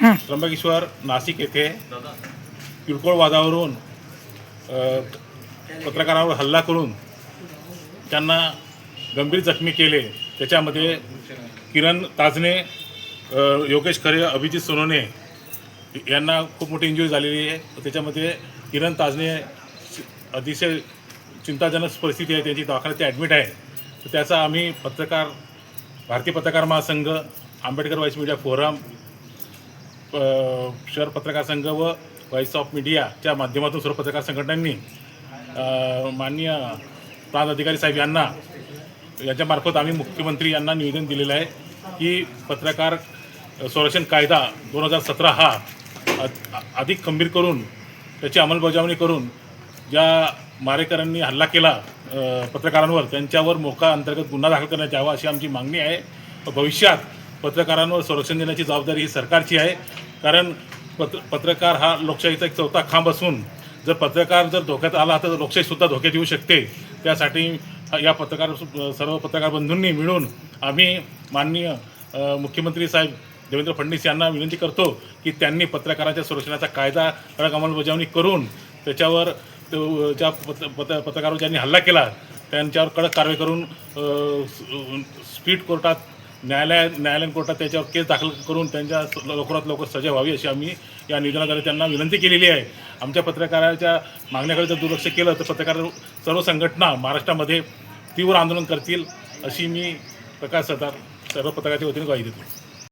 त्र्यंबकेश्वर नाशिक येथे किरकोळ वादावरून पत्रकारावर हल्ला करून त्यांना गंभीर जखमी केले. त्याच्यामध्ये किरण ताजने योगेश खरे अभिजित सोनोने यांना खूप मोठी इंजुरी झालेली आहे. त्याच्यामध्ये किरण ताजने अतिशय चिंताजनक परिस्थिती आहे. त्यांची दवाखान्यात ॲडमिट आहे तर त्याचा आम्ही पत्रकार भारतीय पत्रकार महासंघ आंबेडकर वाईस मीडिया फोरम शहर पत्रकार संघ व व्हॉइस ऑफ मीडियाच्या माध्यमातून सर्व पत्रकार संघटनांनी माननीय प्रांत अधिकारी साहेब यांना यांच्यामार्फत आम्ही मुख्यमंत्री यांना निवेदन दिलेलं आहे की पत्रकार संरक्षण कायदा दोन हजार सतरा हा अधिक खंबीर करून त्याची अंमलबजावणी करून ज्या मारेकरांनी हल्ला केला पत्रकारांवर त्यांच्यावर मोका अंतर्गत गुन्हा दाखल करण्यात यावा अशी आमची मागणी आहे. भविष्यात पत्रकारांवर संरक्षण देण्याची जबाबदारी ही सरकारची आहे. कारण पत्र पत्रकार हा लोकशाहीचा एक चौथा खांब असून जर पत्रकार जर धोक्यात आला तर लोकशाहीसुद्धा धोक्यात येऊ शकते. त्यासाठी या पत्रकार सर्व पत्रकार बंधूंनी मिळून आम्ही माननीय मुख्यमंत्री साहेब देवेंद्र फडणवीस यांना विनंती करतो की त्यांनी पत्रकारांच्या संरक्षणाचा कायदा कडक अंमलबजावणी करून त्याच्यावर तो ज्या पत्र पत्र पत्रकारावर ज्यांनी हल्ला केला त्यांच्यावर कडक कारवाई करून स्पीड कोर्टात न्यायालय न्यायालयीन कोर्टात त्याच्यावर केस दाखल करून त्यांच्या लवकरात लवकर सजा व्हावी अशी आम्ही या निवेदनाद्वारे त्यांना विनंती केलेली आहे. आमच्या पत्रकाराच्या मागण्याकडे जर दुर्लक्ष केलं तर पत्रकार सर्व संघटना महाराष्ट्रामध्ये तीव्र आंदोलन करतील अशी मी प्रकाश सरदार सर्व पत्रकाराच्या वतीने ग्वाही देतो.